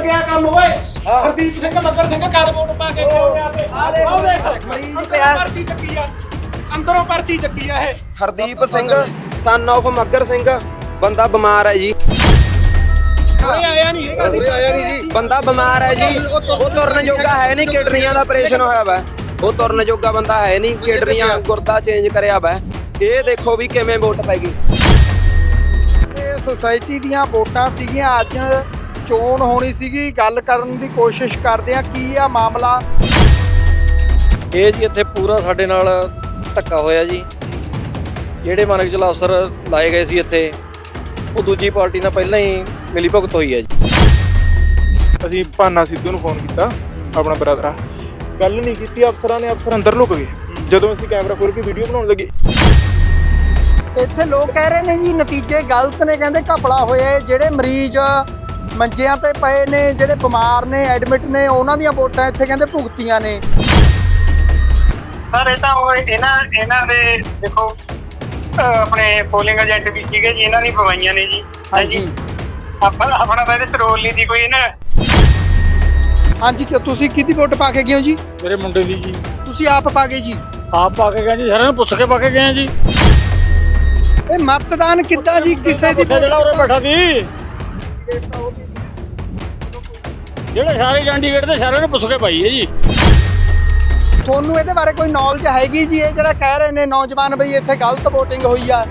ਲੱਗਿਆ ਕੰਮ ਓਏ। ਹਰਦੀਪ ਸਿੰਘ ਮੱਗਰ ਸਿੰਘ ਕਰ ਵੋਟ ਪਾ ਕੇ ਲਿਆਉਂਦੇ ਆ ਤੇ। ਆਹ ਦੇਖ, ਮਰੀਜ਼ ਪਿਆ। ਪਰਚੀ ਚੱਕੀ ਆ। ਅੰਦਰੋਂ ਪਰਚੀ ਚੱਕੀ ਆ ਇਹ। ਹਰਦੀਪ ਸਿੰਘ ਸਨ ਆਫ ਮੱਗਰ ਸਿੰਘ ਬੰਦਾ ਬਿਮਾਰ ਹੈ ਜੀ। ਕੋਈ ਆਇਆ ਨਹੀਂ ਹੈਗਾ ਉਰੇ ਆਇਆ ਨਹੀਂ ਜੀ। ਬੰਦਾ ਬਿਮਾਰ ਹੈ ਜੀ। ਉਹ ਤੁਰਨ ਜੋਗਾ ਹੈ ਨਹੀਂ ਕਿਡਨੀਆਂ ਦਾ ਆਪਰੇਸ਼ਨ ਹੋਇਆ ਵਾ। ਉਹ ਤੁਰਨ ਜੋਗਾ ਬੰਦਾ ਹੈ ਨਹੀਂ ਕਿਡਨੀਆਂ ਗੁਰਦਾ ਚੇਂਜ ਕਰਿਆ ਵਾ। ਇਹ ਦੇਖੋ ਵੀ ਕਿਵੇਂ ਵੋਟ ਪੈ ਗਈ। ਇਹ ਸੁਸਾਇਟੀ ਦੀਆਂ ਵੋਟਾਂ ਸੀਗੀਆਂ ਅੱਜ। ਚੋਣ ਹੋਣੀ ਸੀਗੀ ਗੱਲ ਕਰਨ ਦੀ ਕੋਸ਼ਿਸ਼ ਕਰਦੇ ਆ ਕੀ ਆ ਮਾਮਲਾ? ਇਹ ਜੀ ਇੱਥੇ ਪੂਰਾ ਸਾਡੇ ਨਾਲ ਧੱਕਾ ਹੋਇਆ ਜੀ। ਜਿਹੜੇ ਮੰਨ ਕੇ ਚਲੋ ਅਫਸਰ ਲਾਏ ਗਏ ਸੀ ਇੱਥੇ ਉਹ ਦੂਜੀ ਪਾਰਟੀ ਨਾਲ ਪਹਿਲਾਂ ਹੀ ਮਿਲੀ ਭੁਗਤ ਹੋਈ ਹੈ ਜੀ। ਅਸੀਂ ਭਾਨਾ ਸਿੱਧੂ ਨੂੰ ਫੋਨ ਕੀਤਾ ਆਪਣਾ ਬ੍ਰਦਰ ਆ। ਗੱਲ ਨਹੀਂ ਕੀਤੀ ਅਫਸਰਾਂ ਨੇ ਅਫਸਰ ਅੰਦਰ ਲੁਕ ਗਏ। ਜਦੋਂ ਅਸੀਂ ਕੈਮਰਾ ਖੋਲ ਕੇ ਵੀਡੀਓ ਬਣਾਉਣ ਲੱਗੇ। ਇੱਥੇ ਲੋਕ ਕਹਿ ਰਹੇ ਨੇ ਜੀ ਨਤੀਜੇ ਗਲਤ ਨੇ ਕਹਿੰਦੇ ਘਪਲਾ ਹੋਇਆ ਹੈ। ਜਿਹੜੇ ਮਰੀਜ਼ ਮੰਜਿਆਂ ਤੇ ਪਏ ਨੇ ਜਿਹੜੇ ਬਿਮਾਰ ਨੇ ਐਡਮਿਟ ਨੇ ਉਹਨਾਂ ਦੀਆਂ ਵੋਟਾਂ ਇੱਥੇ ਕਹਿੰਦੇ ਭੁਗਤੀਆਂ ਨੇ। ਸਰ ਇਹ ਤਾਂ ਉਹ ਇਹਨਾਂ ਇਹਨਾਂ ਦੇ ਦੇਖੋ ਅਹ ਆਪਣੇ ਪੋਲਿੰਗ ਏਜੰਟ ਵੀ ਸੀਗੇ ਜੀ ਇਹਨਾਂ ਨੇ ਪਵਾਈਆਂ ਨੇ ਜੀ। ਹਾਂਜੀ। ਆਪਣਾ ਆਪਣਾ ਤਾਂ ਇਹਦੇ ਚ ਰੋਲ ਨਹੀਂ ਦੀ ਕੋਈ ਇਹਨਾਂ ਹਾਂਜੀ ਕਿ ਤੁਸੀਂ ਕਿਹਦੀ ਵੋਟ ਪਾ ਕੇ ਗਏ ਹੋ ਜੀ? ਮੇਰੇ ਮੁੰਡੇ ਦੀ ਜੀ। ਤੁਸੀਂ ਆਪ ਪਾ ਗਏ ਜੀ। ਆਪ ਪਾ ਕੇ ਗਏ ਜੀ ਸਾਰਿਆਂ ਨੂੰ ਪੁੱਛ ਕੇ ਪਾ ਕੇ ਗਏ ਜੀ। ਇਹ ਮਤਦਾਨ ਕਿੱਦਾਂ ਜੀ? ਕਿਸੇ ਦੀ ਜਿਹੜਾ ਉਰੇ ਬੈਠਾ ਸੀ। ਜਿਹੜੇ ਸਾਰੇ ਕੈਂਡੀਡੇਟ ਦੇ ਸਾਰਿਆਂ ਨੂੰ ਪੁੱਛ ਕੇ ਪਾਈ ਹੈ ਜੀ। ਤੁਹਾਨੂੰ ਇਹਦੇ ਬਾਰੇ ਕੋਈ ਨੌਲੇਜ ਹੈਗੀ ਜੀ? ਇਹ ਜਿਹੜਾ ਕਹਿ ਰਹੇ ਨੇ ਨੌਜਵਾਨ ਬਈ ਇੱਥੇ ਗਲਤ VOTING ਹੋਈ ਆ।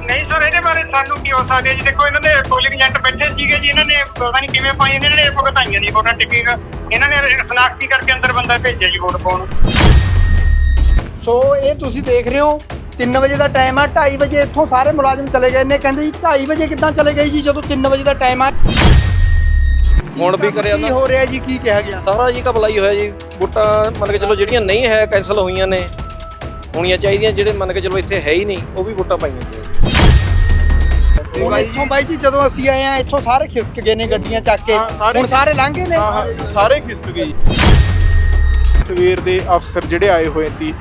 ਨਹੀਂ ਸਰ ਇਹਦੇ ਬਾਰੇ ਸਾਨੂੰ ਕੀ ਹੋ ਸਕਦਾ ਜੀ? ਦੇਖੋ ਇਹਨਾਂ ਦੇ ਪੋਲਿੰਗ ਏਜੰਟ ਬੈਠੇ ਸੀਗੇ ਜੀ। ਇਹਨਾਂ ਨੇ ਪਤਾ ਨਹੀਂ ਕਿਵੇਂ ਪਾਈ ਇਹਨਾਂ ਨੇ ਭੁਗਤਾਈਆਂ ਨਹੀਂ ਵੋਟਾਂ ਟਿਕਿੰਗ ਇਹਨਾਂ ਨੇ ਸ਼ਨਾਖਤੀ ਕਰਕੇ ਅੰਦਰ ਬੰਦਾ ਭੇਜਿਆ ਜੀ ਵੋਟ ਪਾਉਣ। ਸੋ ਇਹ ਤੁਸੀਂ ਦੇਖ ਰਹੇ ਹੋ 3 ਵਜੇ ਦਾ ਟਾਈਮ ਆ 2:30 ਵਜੇ ਇੱਥੋਂ ਸਾਰੇ ਮੁਲਾਜ਼ਮ ਚਲੇ ਗਏ ਨੇ। ਕਹਿੰਦੇ ਜੀ 2:30 ਵਜੇ ਕਿੱਦਾਂ ਚਲੇ ਗਏ ਜੀ? ਜਦੋਂ 3 ਵਜੇ ਦਾ ਟਾਈਮ ਆ। ਹੁਣ ਵੀ ਕਰਿਆ ਕੀ ਹੋ ਰਿਹਾ ਜੀ? ਕੀ ਕਿਹਾ ਗਿਆ? ਸਾਰਾ ਜੀ ਘਪਲਾਈ ਹੋਇਆ ਜੀ। ਵੋਟਾਂ ਮੰਨ ਕੇ ਚਲੋ ਜਿਹੜੀਆਂ ਨਹੀਂ ਹੈ ਕੈਨਸਲ ਹੋਈਆਂ ਨੇ ਹੋਣੀਆਂ ਚਾਹੀਦੀਆਂ ਜਿਹੜੇ ਮੰਨ ਕੇ ਚਲੋ ਇੱਥੇ ਹੈ ਹੀ ਨਹੀਂ ਉਹ ਵੀ ਵੋਟਾਂ ਪਾਈਆਂ ਜੀ ਹੁਣ ਇੱਥੋਂ ਬਾਈ ਜੀ ਜਦੋਂ ਅਸੀਂ ਆਏ ਆ ਇੱਥੋਂ ਸਾਰੇ ਖਿਸਕ ਗਏ ਨੇ ਗੱਡੀਆਂ ਚੱਕ ਕੇ। ਹਾਂ, ਸਾਰੇ- ਹੁਣ ਸਾਰੇ ਲੰਘ ਗਏ ਨੇ। ਹਾਂ ਹਾਂ ਸਾਰੇ ਖਿਸਕ ਗਏ ਜੀ। ਸਵੇਰ ਦੇ ਅਫਸਰ ਜਿਹੜੇ ਆਏ ਹੋਏ ਸੀ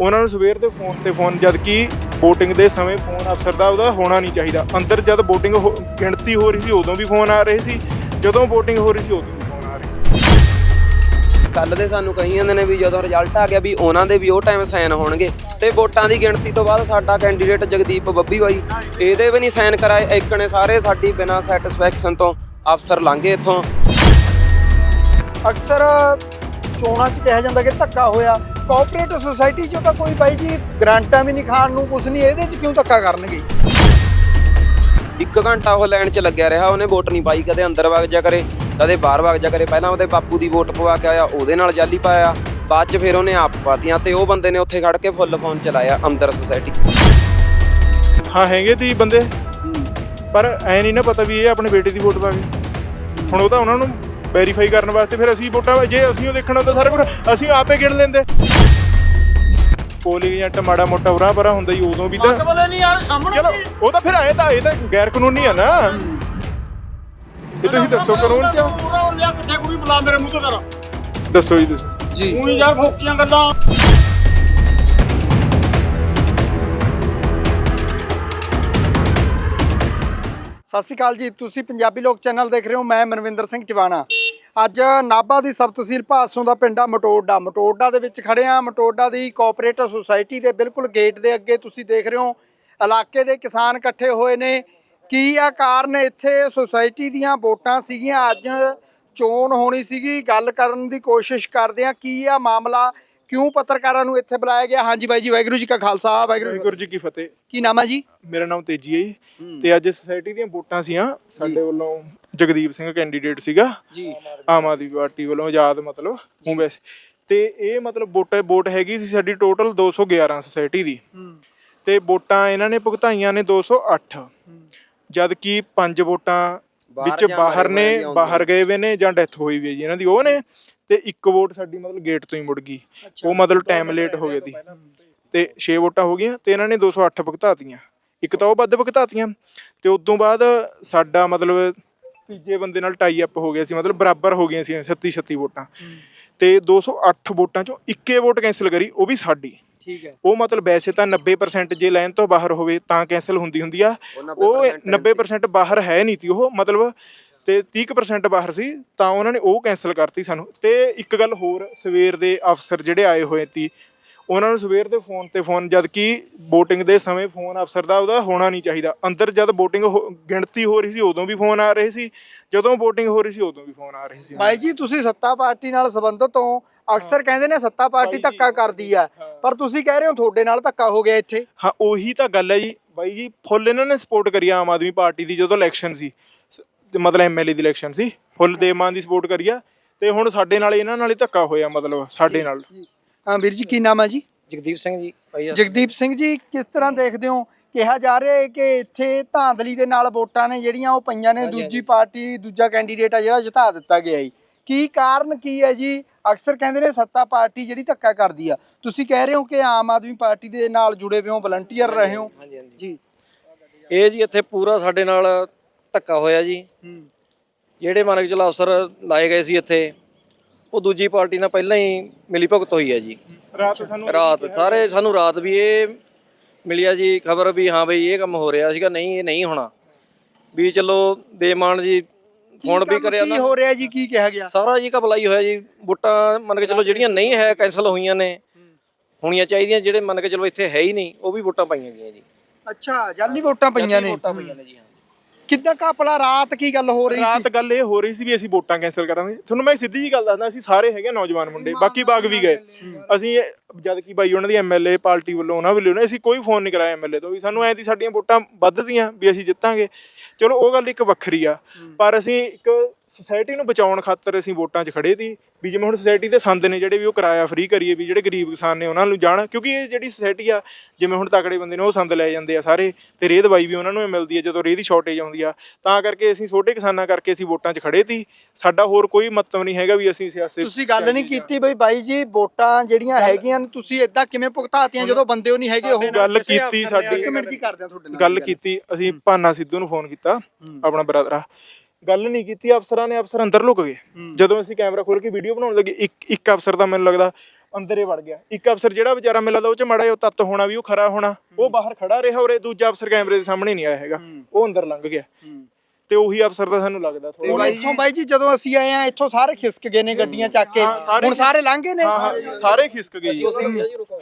ਉਹਨਾਂ ਨੂੰ ਸਵੇਰ ਦੇ ਫੋਨ ਤੇ ਫੋਨ ਜਦ ਕਿ VOTING ਦੇ ਸਮੇਂ ਫੋਨ ਅਫਸਰ ਦਾ ਉਹਦਾ ਹੋਣਾ ਨਹੀਂ ਚਾਹੀਦਾ। ਅੰਦਰ ਜਦ VOTING ਹੋ- ਗਿਣਤੀ ਹੋ ਰਹੀ ਸੀ ਉਦੋਂ ਵੀ ਫੋਨ ਆ ਰਹੇ ਸੀ। ਜਦੋਂ VOTING ਹੋ ਰਹੀ ਸੀ ਉਦੋਂ ਵੀ ਫੋਨ ਆ ਰਹੇ। ਸੀ ਕੱਲ ਦੇ ਸਾਨੂੰ ਕਹੀ ਜਾਂਦੇ ਨੇ ਵੀ ਜਦੋਂ ਰਿਜ਼ਲਟ ਆ ਗਿਆ ਵੀ ਉਹਨਾਂ ਦੇ ਵੀ ਉਹ ਟਾਈਮ ਸਾਈਨ ਹੋਣਗੇ। ਤੇ ਵੋਟਾਂ ਦੀ ਗਿਣਤੀ ਤੋਂ ਬਾਅਦ ਸਾਡਾ ਕੈਂਡੀਡੇਟ ਜਗਦੀਪ ਬੱਬੀ ਬਾਈ ਇਹਦੇ ਵੀ ਨਹੀਂ ਸਾਈਨ ਕਰਾਏ ਇੱਕ ਨੇ ਸਾਰੇ ਸਾਡੀ ਬਿਨਾਂ ਸੈਟੀਸਫੈਕਸ਼ਨ ਤੋਂ ਅਫਸਰ ਲੰਘੇ ਇੱਥੋਂ। ਅਕਸਰ ਚੋਣਾਂ 'ਚ ਕਿਹਾ ਜਾਂਦਾ ਕਿ ਧੱਕਾ ਹੋਇਆ। ਕੋਆਪਰੇਟਿਵ ਸੁਸਾਇਟੀ 'ਚੋਂ ਤਾਂ ਕੋਈ ਬਾਈ ਜੀ ਗ੍ਰਾਂਟਾਂ ਵੀ ਨਹੀਂ ਖਾਣ ਨੂੰ ਕੁਛ ਨਹੀਂ ਇਹਦੇ 'ਚ ਕਿਉਂ ਧੱਕਾ ਕਰਨਗੇ? ਇੱਕ ਘੰਟਾ ਉਹ ਲਾਈਨ 'ਚ ਲੱਗਿਆ ਰਿਹਾ ਉਹਨੇ ਵੋਟ ਨਹੀਂ ਪਾਈ ਕਦੇ ਅੰਦਰ ਵਗ ਜਾ ਕਰੇ ਕਦੇ ਬਾਹਰ ਵਗ ਜਾ ਕਰੇ। ਪਹਿਲਾਂ ਉਹਦੇ ਬਾਪੂ ਦੀ ਵੋਟ ਪਵਾ ਕੇ ਆਇਆ ਉਹਦੇ ਨਾਲ ਜਾਲੀ ਪਾਇਆ ਬਾਅਦ 'ਚ ਫਿਰ ਉਹਨੇ ਆਪ ਪਾਤੀਆਂ ਤੇ ਉਹ ਬੰਦੇ ਨੇ ਉੱਥੇ ਖੜ ਕੇ ਫੁੱਲ ਫੋਨ ਚਲਾਇਆ ਅੰਦਰ ਸੁਸਾਇਟੀ ਹਾਂ ਹੈਗੇ ਤੀ ਬੰਦੇ ਪਰ ਐ ਨਹੀਂ ਨਾ ਪਤਾ ਵੀ ਇਹ ਆਪਣੇ ਬੇਟੇ ਦੀ ਵੋਟ ਪਾ ਗਏ। ਹੁਣ ਉਹ ਤਾਂ ਉਹਨਾਂ ਨੂੰ ਵੈਰੀਫਾਈ ਕਰਨ ਵਾਸਤੇ ਫਿਰ ਅਸੀਂ ਵੋਟਾਂ ਜੇ ਅਸੀਂ ਉਹ ਦੇਖਣਾ ਤਾਂ ਸਾਰਾ ਕੁਝ ਅਸੀਂ ਆਪੇ ਗਿਣ ਲੈਂਦੇ। ਪੋਲਿੰਗ ਏਜੰਟ ਮਾੜਾ ਮੋਟਾ ਉਰਾ ਪਰਾ ਹੁੰਦਾ ਹੀ ਉਦੋਂ ਵੀ ਤਾਂ ਬਲੇ ਨਹੀਂ ਯਾਰ ਸਾਹਮਣੇ ਚਲੋ ਉਹ ਤਾਂ ਫਿਰ ਆਏ ਤਾਂ ਇਹ ਤਾਂ ਗੈਰ ਕਾਨੂੰਨੀ ਆ ਨਾ। ਇਹ ਤੁਸੀਂ ਦੱਸੋ ਕਾਨੂੰਨ ਕਿਉਂ? ਪੂਰਾ ਲਿਆ ਕਿੱਥੇ ਕੋਈ ਬੁਲਾ ਮੇਰੇ ਮੂੰਹ ਤੋਂ ਕਰ ਦੱਸੋ ਜੀ ਦੱਸੋ। ਤੂੰ ਯਾਰ ਫੋਕੀਆਂ ਗੱਲਾਂ। ਸਤਿ ਸ਼੍ਰੀ ਅਕਾਲ ਜੀ ਤੁਸੀਂ ਪੰਜਾਬੀ ਲੋਕ ਚੈਨਲ ਦੇਖ ਰਹੇ ਹੋ ਮੈਂ ਮਨਵਿੰਦਰ ਸਿੰਘ ਟਿਵਾਣਾ। ਅੱਜ ਨਾਭਾ ਦੀ ਸਬ ਤਹਿਸੀਲ ਭਾਸੋਂ ਦਾ ਪਿੰਡਾ ਮਟੋਡਾ। ਮਟੋਡਾ ਦੇ ਵਿੱਚ ਖੜੇ ਆ। ਮਟੋਡਾ ਦੀ ਕੋਆਪਰੇਟਿਵ ਸੁਸਾਇਟੀ ਦੇ ਬਿਲਕੁਲ ਗੇਟ ਦੇ ਅੱਗੇ ਤੁਸੀਂ ਦੇਖ ਰਹੇ ਹੋ, ਇਲਾਕੇ ਦੇ ਕਿਸਾਨ ਇਕੱਠੇ ਹੋਏ ਨੇ। ਕੀ ਆ ਕਾਰਨ ਇੱਥੇ ਸੁਸਾਇਟੀ ਦੀਆਂ ਵੋਟਾਂ ਸੀਗੀਆਂ? ਅੱਜ ਚੋਣ ਹੋਣੀ ਸੀਗੀ। ਗੱਲ ਕਰਨ ਦੀ ਕੋਸ਼ਿਸ਼ ਕਰਦੇ ਆ। ਕੀ ਆ ਮਾਮਲਾ? ਕਿਉਂ ਪੱਤਰਕਾਰਾਂ ਨੂੰ ਇੱਥੇ ਬੁਲਾਇਆ ਗਿਆ? ਹਾਂਜੀ ਬਾਈ ਜੀ ਵਾਹਿਗੁਰੂ ਜੀ ਕਾ ਖਾਲਸਾ ਵਾਹਿਗੁਰੂ ਜੀ ਕੀ ਵਾਹਿਗੁਰੂ ਜੀ ਕੀ ਫਤਿਹ। ਕੀ ਨਾਮ ਹੈ ਜੀ? ਮੇਰਾ ਨਾਮ ਤੇਜੀ ਹੈ ਜੀ। ਤੇ ਅੱਜ ਸੋਸਾਇਟੀ ਦੀਆਂ ਵੋਟਾਂ ਸੀਆਂ ਸਾਡੇ ਵੱਲੋਂ ਜਗਦੀਪ ਸਿੰਘ ਕੈਂਡੀਡੇਟ ਸੀਗਾ। ਜੀ। ਆਮ ਆਦਮੀ ਪਾਰਟੀ ਵੱਲੋਂ ਆਜ਼ਾਦ ਮਤਲਬ ਹੁਣ ਵੈਸੇ। ਤੇ ਇਹ ਮਤਲਬ ਵੋਟ ਵੋਟ ਹੈਗੀ ਸੀ ਸਾਡੀ ਟੋਟਲ 211 ਸੋਸਾਇਟੀ ਦੀ। ਹੂੰ। ਤੇ ਵੋਟਾਂ ਇਹਨਾਂ ਨੇ ਭੁਗਤਾਈਆਂ ਨੇ 208 ਜਦ ਕਿ ਪੰਜ ਵੋਟਾਂ ਬਾਹਰ ਵਿੱਚ ਜਾਂ ਬਾਹਰ ਨੇ ਬਾਹਰ ਗਏ ਵੇ ਨੇ ਜਾਂ ਡੈਥ ਹੋਈ ਵੀ ਹੈ ਜੀ। ਇਹਨਾਂ ਦੀ ਉਹ ਨੇ। ਤੇ ਇੱਕ ਵੋਟ ਸਾਡੀ ਮਤਲਬ ਗੇਟ ਤੋਂ ਹੀ ਮੁੜ ਗਈ। ਉਹ ਮਤਲਬ ਟਾਈਮ ਲੇਟ ਹੋ ਗਿਆ ਦੀ। ਤੇ 6 ਵੋਟਾਂ ਹੋ ਗਈਆਂ ਤੇ ਇਹਨਾਂ ਨੇ 208 ਭੁਗਤਾਤੀਆਂ। ਇੱਕ ਤਾਂ ਉਹ ਵੱਧ ਭੁਗਤਾਤੀਆਂ ਤੇ ਉਦੋਂ ਬਾਅਦ ਸਾਡਾ ਮਤਲਬ ਤੀਜੇ ਬੰਦੇ ਨਾਲ ਟਾਈ ਅਪ ਹੋ ਗਿਆ ਸੀ ਮਤਲਬ ਬਰਾਬਰ ਹੋ ਗਈਆਂ ਸੀ 36 36 ਵੋਟਾਂ ਤੇ 208 ਵੋਟਾਂ ਚੋਂ ਇੱਕੇ ਵੋਟ ਕੈਨਸਲ ਕਰੀ ਉਹ ਵੀ ਸਾਡੀ। ਠੀਕ ਹੈ। ਉਹ ਮਤਲਬ ਵੈਸੇ ਤਾਂ 90% ਜੇ ਲਾਈਨ ਤੋਂ ਬਾਹਰ ਹੋਵੇ ਤਾਂ ਕੈਨਸਲ ਹੁੰਦੀ ਹੁੰਦੀ ਆ। ਉਹ ਉਹ 90% ਬਾਹਰ ਹੈ ਨਹੀਂ ਤੀ ਉਹ ਮਤਲਬ ਤੇ 30% ਬਾਹਰ ਸੀ ਤਾਂ ਉਹਨਾਂ ਨੇ ਉਹ ਕੈਨਸਲ ਕਰਤੀ ਸਾਨੂੰ। ਤੇ ਇੱਕ ਗੱਲ ਹੋਰ ਸਵੇਰ ਦੇ ਅਫਸਰ ਜਿਹੜੇ ਆਏ ਹੋਏ ਸੀ ਉਹਨਾਂ ਨੂੰ ਸਵੇਰ ਦੇ ਫੋਨ ਤੇ ਫੋਨ ਜਦ ਕਿ VOTING ਦੇ ਸਮੇਂ ਫੋਨ ਅਫਸਰ ਦਾ ਉਹਦਾ ਹੋਣਾ ਨਹੀਂ ਚਾਹੀਦਾ। ਅੰਦਰ ਜਦ VOTING ਗਿਣਤੀ ਹੋ ਰਹੀ ਸੀ ਉਦੋਂ ਵੀ ਫੋਨ ਆ ਰਹੇ ਸੀ ਜਦੋਂ VOTING ਹੋ ਰਹੀ ਸੀ ਉਦੋਂ ਵੀ ਫੋਨ ਆ ਰਹੇ ਸੀ। ਬਾਈ ਜੀ ਤੁਸੀਂ ਸੱਤਾ ਪਾਰਟੀ ਨਾਲ ਸੰਬੰਧਿਤ ਹੋ। ਅਕਸਰ ਕਹਿੰਦੇ ਨੇ ਸੱਤਾ ਪਾਰਟੀ ਧੱਕਾ ਕਰਦੀ ਆ। ਪਰ ਤੁਸੀਂ ਕਹਿ ਰਹੇ ਹੋ ਤੁਹਾਡੇ ਨਾਲ ਧੱਕਾ ਹੋ ਗਿਆ ਇੱਥੇ। ਹਾਂ ਉਹੀ ਤਾਂ ਗੱਲ ਹੈ ਜੀ। ਬਾਈ ਜੀ ਫੁੱਲ ਇਹਨਾਂ ਨੇ ਸਪੋਰਟ ਕਰੀ ਆਮ ਆਦਮੀ ਪਾਰਟੀ ਦੀ ਜਦੋਂ ਇਲੈਕਸ਼ਨ ਸੀ। ਮਤਲਬ ਐਮਐਲਏ ਦੀ ਇਲੈਕਸ਼ਨ ਸੀ। ਫੁੱਲ ਦੇਮਾਨ ਦੀ ਸਪੋਰਟ ਕਰੀ ਆ ਤੇ ਹੁਣ ਸਾਡੇ ਨਾਲ ਇਹਨਾਂ ਨਾਲ ਹੀ ਧੱਕਾ ਹੋਇਆ ਮਤਲਬ ਸਾਡੇ ਨਾਲ। ਹਾਂ ਵੀਰ ਜੀ ਕੀ ਨਾਮ ਹੈ ਜੀ? ਜਗਦੀਪ ਸਿੰਘ ਜੀ ਜਗਦੀਪ ਸਿੰਘ ਜੀ ਕਿਸ ਤਰ੍ਹਾਂ ਦੇਖਦੇ ਹੋ? ਕਿਹਾ ਜਾ ਰਿਹਾ ਹੈ ਕਿ ਇੱਥੇ ਧਾਂਦਲੀ ਦੇ ਨਾਲ ਵੋਟਾਂ ਨੇ ਜਿਹੜੀਆਂ ਉਹ ਪਈਆਂ ਨੇ ਦੂਜੀ ਪਾਰਟੀ ਦੂਜਾ ਕੈਂਡੀਡੇਟ ਆ ਜਿਹੜਾ ਜਿਤਾ ਦਿੱਤਾ ਗਿਆ ਹੈ ਕੀ ਕਾਰਨ ਕੀ ਹੈ ਜੀ? ਅਕਸਰ ਕਹਿੰਦੇ ਨੇ ਸੱਤਾ ਪਾਰਟੀ ਜਿਹੜੀ ਧੱਕਾ ਕਰਦੀ ਆ। ਤੁਸੀਂ ਕਹਿ ਰਹੇ ਹੋ ਕਿ ਆਮ ਆਦਮੀ ਪਾਰਟੀ ਦੇ ਨਾਲ ਜੁੜੇ ਹੋਏ ਹੋ ਵਲੰਟੀਅਰ ਰਹੇ ਹੋ। ਹਾਂਜੀ ਹਾਂਜੀ। ਜੀ। ਇਹ ਜੀ ਇੱਥੇ ਪੂਰਾ ਸਾਡੇ ਨਾਲ ਧੱਕਾ ਹੋਇਆ ਜੀ। ਜਿਹੜੇ ਮੰਨ ਕੇ ਚਲੋ ਅਫਸਰ ਲਾਏ ਗਏ ਸੀ ਇੱਥੇ ਉਹ ਦੂਜੀ ਪਾਰਟੀ ਨਾਲ ਪਹਿਲਾਂ ਹੀ ਮਿਲੀ ਭੁਗਤ ਹੋਈ ਹੈ ਜੀ। ਰਾਤ ਸਾਨੂੰ ਰਾਤ ਸਾਰੇ ਸਾਨੂੰ ਰਾਤ ਵੀ ਇਹ ਮਿਲਿਆ ਜੀ ਖਬਰ ਵੀ ਹਾਂ ਬਈ ਇਹ ਕੰਮ ਹੋ ਰਿਹਾ ਸੀਗਾ ਨਹੀਂ ਇਹ ਨਹੀਂ ਹੋਣਾ। ਵੀ ਚਲੋ ਦੇਮਾਨ ਜੀ ਫੋਨ ਵੀ ਕਰਿਆ ਕੀ ਨਾ। ਹੋ ਰਿਹਾ ਜੀ ਕੀ ਕਿਹਾ ਗਿਆ? ਸਾਰਾ ਜੀ ਘਪਲਾਈ ਹੋਇਆ ਜੀ ਵੋਟਾਂ ਮੰਨ ਕੇ ਚਲੋ ਜਿਹੜੀਆਂ ਨਹੀਂ ਹੈ ਕੈਨਸਲ ਹੋਈਆਂ ਨੇ। ਹੋਣੀਆਂ ਚਾਹੀਦੀਆਂ ਜਿਹੜੇ ਮੰਨ ਕੇ ਚਲੋ ਇੱਥੇ ਹੈ ਹੀ ਨਹੀਂ ਉਹ ਵੀ ਵੋਟਾਂ ਪਾਈਆਂ ਗਈਆਂ ਜੀ। ਅੱਛਾ ਜਾਲੀ ਵੋਟਾਂ ਪਈਆਂ ਨੇ। ਵੋਟਾਂ ਪਈਆਂ ਨੇ ਜੀ ਕਿੱਦਾਂ ਕਾਪਲਾ ਰਾਤ ਕੀ ਗੱਲ ਹੋ ਰਹੀ ਸੀ? ਰਾਤ ਗੱਲ ਇਹ ਹੋ ਰਹੀ ਸੀ ਵੀ ਅਸੀਂ ਵੋਟਾਂ ਕੈਨਸਲ ਕਰਾਂਗੇ। ਤੁਹਾਨੂੰ ਮੈਂ ਸਿੱਧੀ ਜੀ ਗੱਲ ਦੱਸਦਾ ਅਸੀਂ ਸਾਰੇ ਹੈਗੇ ਨੌਜਵਾਨ ਮੁੰਡੇ ਬਾਕੀ ਬਾਗ ਵੀ ਗਏ। ਅਸੀਂ ਇਹ- ਜਦ ਕਿ ਬਾਈ ਉਹਨਾਂ ਦੀ ਐਮਐਲਏ ਪਾਰਟੀ ਵੱਲੋਂ ਉਹਨਾਂ ਵੱਲੋਂ ਨੇ ਅਸੀਂ ਕੋਈ ਫੋਨ ਨਹੀਂ ਕਰਾਇਆ ਐਮਐਲਏ ਤੋਂ ਵੀ। ਸਾਨੂੰ ਐਂ ਦੀ ਸਾਡੀਆਂ ਵੋਟਾਂ ਵੱਧਦੀਆਂ ਵੀ ਅਸੀਂ ਜਿੱਤਾਂਗੇ। ਚਲੋ ਉਹ ਗੱਲ ਇੱਕ ਵੱਖਰੀ ਆ। ਪਰ ਅਸੀਂ ਇੱਕ ਸੋਸਾਇਟੀ ਨੂੰ ਬਚਾਉਣ ਖਾਤਰ ਅਸੀਂ ਵੋਟਾਂ 'ਚ ਖੜੇ ਸੀ ਵੀ ਜਿਵੇਂ ਹੁਣ ਸੋਸਾਇਟੀ ਦੇ ਸੰਦ ਨੇ ਜਿਹੜੇ ਵੀ ਉਹ ਕਿਰਾਇਆ ਫ੍ਰੀ ਕਰੀਏ ਵੀ ਜਿਹੜੇ ਗਰੀਬ ਕਿਸਾਨ ਨੇ ਉਹਨਾਂ ਨੂੰ ਜਾਣ ਕਿਉਂਕਿ ਇਹ ਜਿਹੜੀ ਸੋਸਾਇਟੀ ਆ ਜਿਵੇਂ ਹੁਣ ਤਕੜੇ ਬੰਦੇ ਨੇ ਉਹ ਸੰਦ ਲੈ ਜਾਂਦੇ ਆ ਸਾਰੇ ਤੇ ਰੇਹ ਦਵਾਈ ਵੀ ਉਹਨਾਂ ਨੂੰ ਹੀ ਮਿਲਦੀ ਆ ਜਦੋਂ ਰੇਹ ਦੀ ਸ਼ਾਰਟੇਜ ਆਉਂਦੀ ਆ। ਤਾਂ ਕਰਕੇ ਅਸੀਂ ਛੋਟੇ ਕਿਸਾਨਾਂ ਕਰਕੇ ਅਸੀਂ ਵੋਟਾਂ 'ਚ ਖੜੇ ਸੀ। ਸਾਡਾ ਹੋਰ ਕੋਈ ਮਤਲਬ ਨਹੀਂ ਹੈਗਾ ਵੀ ਅਸੀਂ ਸਿਆਸਤ ਤੁਸੀਂ ਗੱਲ ਨਹੀਂ ਕੀਤੀ ਬਈ ਬਾਈ ਜੀ ਵੋਟਾਂ ਜਿਹੜੀਆਂ ਹੈਗੀਆਂ ਨੇ ਤੁਸੀਂ ਇਦਾਂ ਕਿਵੇਂ ਭੁਗਤਾਤੀਆਂ ਜਦੋਂ ਬੰਦੇ ਉਹ ਨਹੀਂ ਹੈਗੇ ਉਹ? ਗੱਲ ਕੀਤੀ ਸਾਡੀ ਇੱਕ ਮਿੰਟ ਜੀ ਕਰਦੇ ਆ ਤੁਹਾਡੇ ਨਾਲ ਗੱਲ ਕੀਤੀ ਅਸੀਂ ਭਾਨਾ ਸਿੱਧੂ ਨੂੰ ਫੋਨ ਕੀਤਾ ਆਪਣਾ ਬ੍ਰਦਰ। ਆ ਗੱਲ ਨਹੀਂ ਕੀਤੀ ਅਫਸਰਾਂ ਨੇ ਅਫਸਰ ਅੰਦਰ ਲੁਕ ਗਏ। ਜਦੋਂ ਅਸੀਂ ਕੈਮਰਾ ਖੋਲ ਕੇ ਵੀਡੀਓ ਬਣਾਉਣ ਲੱਗੇ ਇੱਕ ਇੱਕ ਅਫਸਰ ਦਾ ਮੈਨੂੰ ਲੱਗਦਾ ਅੰਦਰ ਹੀ ਵੜ ਗਿਆ। ਇੱਕ ਅਫਸਰ ਜਿਹੜਾ ਵਿਚਾਰਾ ਮੈਨੂੰ ਲੱਗਦਾ ਉਹ ਚ ਮਾੜਾ ਜਿਹਾ ਉਹ ਤੱਤ ਹੋਣਾ ਵੀ ਉਹ ਖਰਾ ਹੋਣਾ। ਉਹ ਬਾਹਰ ਖੜਾ ਰਿਹਾ ਔਰ ਇਹ ਦੂਜਾ ਅਫਸਰ ਕੈਮਰੇ ਦੇ ਸਾਹਮਣੇ ਨਹੀਂ ਆਇਆ ਹੈਗਾ। ਉਹ ਅੰਦਰ ਲੰਘ ਗਿਆ। ਤੇ ਉਹੀ ਅਫਸਰ ਦਾ ਸਾਨੂੰ ਲੱਗਦਾ ਥੋੜਾ ਇੱਥੋਂ ਬਾਈ ਜੀ ਜਦੋਂ ਅਸੀਂ ਆਏ ਆ ਇੱਥੋਂ ਸਾਰੇ ਖਿਸਕ ਗਏ ਨੇ ਗੱਡੀਆਂ ਚੱਕ ਕੇ। ਹੁਣ ਸਾਰੇ ਲੰਘੇ ਨੇ। ਹਾਂ ਹਾਂ ਸਾਰੇ ਖਿਸਕ ਗਏ ਜੀ।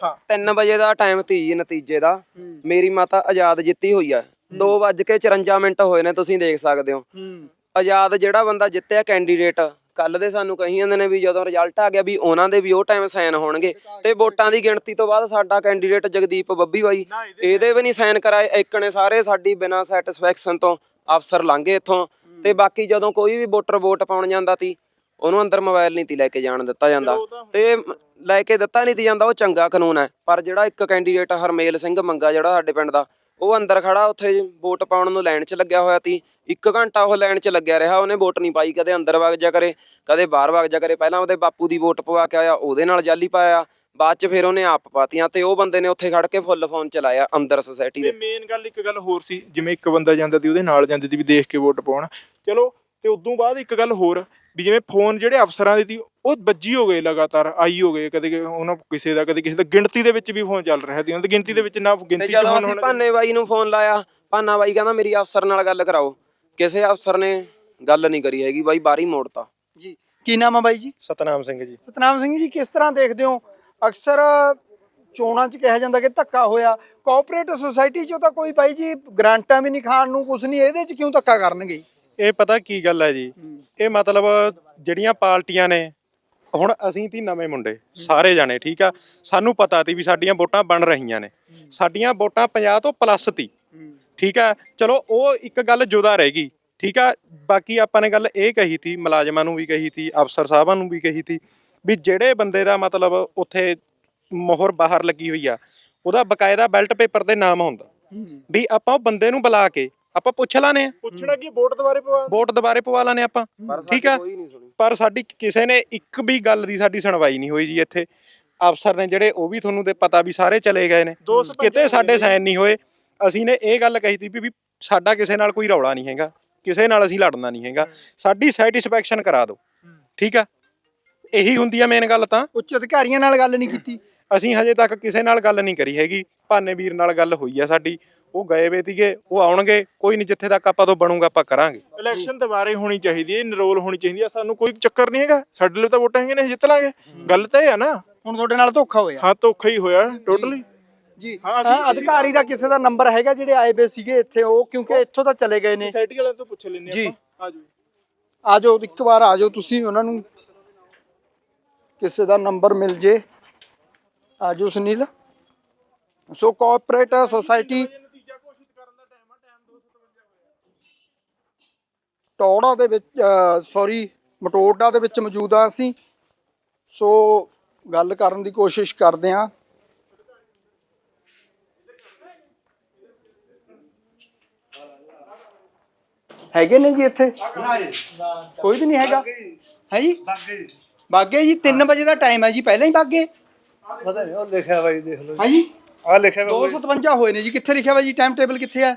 ਹਾਂ। 3 ਵਜੇ ਦਾ ਟਾਈਮ ਤੀ ਜੀ ਨਤੀਜੇ ਦਾ। ਮੇਰੀ ਮਾਤਾ ਆਜ਼ਾਦ ਜਿੱਤੀ ਹੋਈ ਆ। 2:54 ਮਿੰਟ ਹੋਏ ਨੇ ਤੁਸੀਂ ਦੇਖ ਸਕਦੇ ਹੋ। ਆਜ਼ਾਦ ਜਿਹੜਾ ਬੰਦਾ ਜਿੱਤਿਆ ਕੈਂਡੀਡੇਟ ਕੱਲ ਦੇ ਸਾਨੂੰ ਕਹੀ ਜਾਂਦੇ ਨੇ ਵੀ ਜਦੋਂ ਰਿਜ਼ਲਟ ਆ ਗਿਆ ਵੀ ਉਹਨਾਂ ਦੇ ਵੀ ਉਹ ਟਾਈਮ ਸਾਈਨ ਹੋਣਗੇ। ਤੇ ਵੋਟਾਂ ਦੀ ਗਿਣਤੀ ਤੋਂ ਬਾਅਦ ਸਾਡਾ ਕੈਂਡੀਡੇਟ ਜਗਦੀਪ ਬੱਬੀ ਬਾਈ ਇਹਦੇ ਵੀ ਨਹੀਂ ਸਾਈਨ ਕਰਾਏ ਇੱਕ ਨੇ ਸਾਰੇ ਸਾਡੀ ਬਿਨਾਂ ਸੈਟੀਸਫੈਕਸ਼ਨ ਤੋਂ ਅਫਸਰ ਲੰਘੇ ਇੱਥੋਂ। ਤੇ ਬਾਕੀ ਜਦੋਂ ਕੋਈ ਵੀ ਵੋਟਰ ਵੋਟ ਪਾਉਣ ਜਾਂਦਾ ਸੀ ਉਹਨੂੰ ਅੰਦਰ ਮੋਬਾਈਲ ਨਹੀਂ ਤੀ ਲੈ ਕੇ ਜਾਣ ਦਿੱਤਾ ਜਾਂਦਾ। ਤੇ ਲੈ ਕੇ ਦਿੱਤਾ ਨਹੀਂ ਤੀ ਜਾਂਦਾ ਉਹ ਚੰਗਾ ਕਾਨੂੰਨ ਹੈ। ਪਰ ਜਿਹੜਾ ਇੱਕ ਕੈਂਡੀਡੇਟ ਹਰਮੇਲ ਸਿੰਘ ਮੰਗਾ ਜਿਹੜਾ ਸਾਡੇ ਪਿੰਡ ਦਾ ਉਹ ਅੰਦਰ ਖੜਾ ਉੱਥੇ ਵੋਟ ਪਾਉਣ ਨੂੰ ਲਾਈਨ 'ਚ ਲੱਗਿਆ ਹੋਇਆ ਸੀ। ਇੱਕ ਘੰਟਾ ਉਹ ਲਾਈਨ 'ਚ ਲੱਗਿਆ ਰਿਹਾ ਉਹਨੇ ਵੋਟ ਨਹੀਂ ਪਾਈ ਕਦੇ ਅੰਦਰ ਵਗ ਜਾ ਕਰੇ ਕਦੇ ਬਾਹਰ ਵਗ ਜਾ ਕਰੇ। ਪਹਿਲਾਂ ਉਹਦੇ ਬਾਪੂ ਦੀ ਵੋਟ ਪਵਾ ਕੇ ਆਇਆ ਉਹਦੇ ਨਾਲ ਜਾਲੀ ਪਾਇਆ। ਬਾਅਦ 'ਚ ਫਿਰ ਉਹਨੇ ਆਪ ਪਾਤੀਆਂ ਤੇ ਉਹ ਬੰਦੇ ਨੇ ਉੱਥੇ ਖੜ ਕੇ ਫੁੱਲ ਫੋਨ ਚਲਾਇਆ ਅੰਦਰ ਸੁਸਾਇਟੀ ਦੇ। ਮੇਨ ਗੱਲ ਇੱਕ ਗੱਲ ਹੋਰ ਸੀ ਜਿਵੇਂ ਇੱਕ ਬੰਦਾ ਜਾਂਦਾ ਸੀ ਉਹਦੇ ਨਾਲ ਜਾਂਦੇ ਸੀ ਵੀ ਦੇਖ ਕੇ ਵੋਟ ਪਾਉਣ। ਚਲੋ ਤੇ ਉਦੋਂ ਬਾਅਦ ਇੱਕ ਗੱਲ ਹੋਰ ਵੀ ਜਿਵੇਂ ਫੋਨ ਜਿਹੜੇ ਅਫਸਰਾਂ ਦੇ ਸੀ ਉਹ ਬੱਜੀ ਹੋ ਗਏ ਲਗਾਤਾਰ ਆਈ ਹੋ ਗਏ ਕਦੇ ਕਿ ਉਹਨਾਂ ਕਿਸੇ ਦਾ ਕਦੇ ਕਿਸੇ ਦਾ ਗਿਣਤੀ ਦੇ ਵਿੱਚ ਵੀ ਫੋਨ ਚੱਲ ਰਿਹਾ ਸੀ ਉਹਨਾਂ ਦੀ ਗਿਣਤੀ ਦੇ ਵਿੱਚ ਨਾ ਤੇ ਗਿਣਤੀ ਚ ਜਦੋਂ ਅਸੀਂ ਹੋਣਾ ਭਾਨੇ ਬਾਈ ਨੂੰ ਫੋਨ ਲਾਇਆ ਭਾਨਾ ਬਾਈ ਕਹਿੰਦਾ ਮੇਰੀ ਅਫਸਰ ਨਾਲ ਗੱਲ ਕਰਾਓ ਕਿਸੇ ਅਫਸਰ ਨੇ ਗੱਲ ਨਹੀਂ ਕਰੀ ਹੈਗੀ ਬਾਈ ਬਾਹਰ ਹੀ ਮੋੜਤਾ। ਜੀ ਕੀ ਨਾਮ ਆ ਬਾਈ ਜੀ? ਸਤਨਾਮ ਸਿੰਘ ਜੀ। ਸਤਨਾਮ ਸਿੰਘ ਜੀ ਕਿਸ ਤਰ੍ਹਾਂ ਦੇਖਦੇ ਹੋ? ਅਕਸਰ ਚੋਣਾਂ 'ਚ ਕਿਹਾ ਜਾਂਦਾ ਕਿ ਧੱਕਾ ਹੋਇਆ ਕੋਆਪਰੇਟਿਵ ਸੁਸਾਇਟੀ 'ਚੋਂ ਤਾਂ ਕੋਈ ਬਾਈ ਜੀ ਗ੍ਰਾਂਟਾਂ ਵੀ ਨਹੀਂ ਖਾਣ ਨੂੰ ਕੁਝ ਨਹੀਂ ਇਹਦੇ 'ਚ ਕਿਉਂ ਧੱਕਾ ਕਰਨਗੇ? ਇਹ ਪਤਾ ਕੀ ਗੱਲ ਹੈ ਜੀ? ਇਹ ਮਤਲਬ ਜਿਹੜੀਆਂ ਪਾਰਟੀਆਂ ਨੇ ਹੁਣ ਅਸੀਂ ਤੀ ਨਵੇਂ ਮੁੰਡੇ ਸਾਰੇ ਜਾਣੇ ਠੀਕ ਆ? ਸਾਨੂੰ ਪਤਾ ਤੀ ਵੀ ਸਾਡੀਆਂ ਵੋਟਾਂ ਬਣ ਰਹੀਆਂ ਨੇ। ਸਾਡੀਆਂ ਵੋਟਾਂ 50 ਤੋਂ ਪਲੱਸ ਤੀ। ਠੀਕ ਆ? ਚਲੋ ਉਹ ਇੱਕ ਗੱਲ ਜੁਦਾ ਰਹਿ ਗਈ। ਠੀਕ ਆ? ਬਾਕੀ ਆਪਾਂ ਨੇ ਗੱਲ ਇਹ ਕਹੀ ਤੀ ਮੁਲਾਜ਼ਮਾਂ ਨੂੰ ਵੀ ਕਹੀ ਤੀ ਅਫਸਰ ਸਾਹਿਬਾਂ ਨੂੰ ਵੀ ਕਹੀ ਤੀ ਵੀ ਜਿਹੜੇ ਬੰਦੇ ਦਾ ਮਤਲਬ ਉੱਥੇ ਮੋਹਰ ਬਾਹਰ ਲੱਗੀ ਹੋਈ ਆ ਉਹਦਾ ਬਕਾਇਦਾ ਬੈਲਟ ਪੇਪਰ ਤੇ ਨਾਮ ਹੁੰਦਾ। ਵੀ ਆਪਾਂ ਉਹ ਬੰਦੇ ਨੂੰ ਬੁਲਾ ਕੇ ਆਪਾਂ ਪੁੱਛ ਲਾਨੇ ਆ। ਪੁੱਛਣਾ ਕੀ ਵੋਟ ਦੁਬਾਰੇ ਪਵਾ ਵੋਟ ਦੁਬਾਰੇ ਪਵਾ ਲਾਨੇ ਆਪਾਂ। ਠੀਕ ਸਾਡੀ ਆ? ਪਰ ਸਾਡੀ ਕਿਸੇ ਨੇ ਇੱਕ ਵੀ ਗੱਲ ਦੀ ਸਾਡੀ ਸੁਣਵਾਈ ਨਹੀਂ ਹੋਈ ਜੀ ਇੱਥੇ। ਅਫਸਰ ਨੇ ਜਿਹੜੇ ਉਹ ਵੀ ਤੁਹਾਨੂੰ ਤੇ ਪਤਾ ਵੀ ਸਾਰੇ ਚਲੇ ਗਏ ਨੇ। ਕਿਤੇ ਸਾਡੇ ਸਾਈਨ ਨਹੀਂ ਹੋਏ। ਅਸੀਂ ਨੇ ਇਹ ਗੱਲ ਕਹੀ ਸੀ ਵੀ ਵੀ ਸਾਡਾ ਕਿਸੇ ਨਾਲ ਕੋਈ ਰੌਲਾ ਨਹੀਂ ਹੈਗਾ। ਕਿਸੇ ਨਾਲ ਅਸੀਂ ਲੜਨਾ ਨਹੀਂ ਹੈਗਾ। ਸਾਡੀ ਸੈਟੀਸਫੈਕਸ਼ਨ ਕਰਾ ਦਿਓ। ਠੀਕ ਆ? ਇਹੀ ਹੁੰਦੀ ਆ ਮੇਨ ਗੱਲ ਤਾਂ। ਉੱਚ ਅਧਿਕਾਰੀਆਂ ਨਾਲ ਗੱਲ ਨਹੀਂ ਕੀਤੀ। ਅਸੀਂ ਹਜੇ ਤੱਕ ਕਿਸੇ ਨਾਲ ਗੱਲ ਨਹੀਂ ਕਰੀ ਹੈਗੀ। ਭਾਨੇ ਵੀਰ ਨਾਲ ਗੱਲ ਹੋਈ ਆ ਸਾਡੀ। ਉਹ ਗਏ ਵੇ ਤੀਗੇ ਉਹ ਆਉਣਗੇ ਕੋਈ ਨਹੀਂ ਜਿੱਥੇ ਤੱਕ ਆਪਾਂ ਤੋਂ ਬਣੂਗਾ ਆਪਾਂ ਕਰਾਂਗੇ। ਇਲੈਕਸ਼ਨ ਦੁਬਾਰੇ ਹੋਣੀ ਚਾਹੀਦੀ ਹੈ ਇਨਰੋਲ ਹੋਣੀ ਚਾਹੀਦੀ ਹੈ ਸਾਨੂੰ ਕੋਈ ਚੱਕਰ ਨਹੀਂ ਹੈਗਾ ਸਾਡੇ ਲਈ ਤਾਂ ਵੋਟਾਂ ਹੈਗੀਆਂ ਨੇ ਜਿੱਤ ਲਾਂਗੇ। ਗੱਲ ਤਾਂ ਇਹ ਆ ਨਾ। ਹੁਣ ਤੁਹਾਡੇ ਨਾਲ ਧੋਖਾ ਹੋਇਆ। ਹਾਂ ਧੋਖਾ ਹੀ ਹੋਇਆ ਟੋਟਲੀ ਜੀ। ਹਾਂ, ਅਧਿਕਾਰੀ ਦਾ ਕਿਸੇ ਦਾ ਨੰਬਰ ਹੈਗਾ ਜਿਹੜੇ ਆਏ ਵੇ ਸੀਗੇ ਇੱਥੇ ਉਹ ਕਿਉਂਕਿ ਇੱਥੋਂ ਤਾਂ ਚਲੇ ਗਏ ਨੇ। ਸੋਸਾਇਟੀ ਵਾਲਿਆਂ ਤੋਂ ਪੁੱਛ ਲੈਣੇ ਜੀ। ਆਪਾਂ। ਆ ਜਾਓ ਆ ਜਾਓ ਇੱਕ ਵਾਰ ਆ ਜਾਓ ਤੁਸੀਂ ਉਹਨਾਂ ਨੂੰ ਕਿਸੇ ਦਾ ਨੰਬਰ ਮਿਲ ਜੇ। ਆ ਜਾਓ ਸੁਨੀਲ। ਸੋ ਕੋਆਪਰੇਟ ਸੋਸਾਇਟੀ ਟੋੜਾ ਦੇ ਵਿੱਚ ਸੌਰੀ ਮਟੋੜਾ ਦੇ ਵਿੱਚ ਮੌਜੂਦ ਆ ਅਸੀਂ। ਸੋ ਗੱਲ ਕਰਨ ਦੀ ਕੋਸ਼ਿਸ਼ ਕਰਦੇ ਆ ਹੈਗੇ ਨੇ ਜੀ ਇੱਥੇ? ਕੋਈ ਵੀ ਨਹੀਂ ਹੈਗਾ? ਹੈ ਜੀ? ਬਾਗੇ ਜੀ 3 ਵਜੇ ਦਾ ਟਾਈਮ ਹੈ ਜੀ ਪਹਿਲਾਂ ਹੀ ਬਾਗੇ। ਪਤਾ ਨਹੀਂ ਉਹ ਲਿਖਿਆ ਬਾਈ ਦੇਖ ਲਓ ਹੈ ਜੀ? ਆ ਲਿਖਿਆ 257 ਹੋਏ ਨੇ ਜੀ ਕਿੱਥੇ ਲਿਖਿਆ ਵਾ ਜੀ? ਟਾਈਮ ਟੇਬਲ ਕਿੱਥੇ ਹੈ?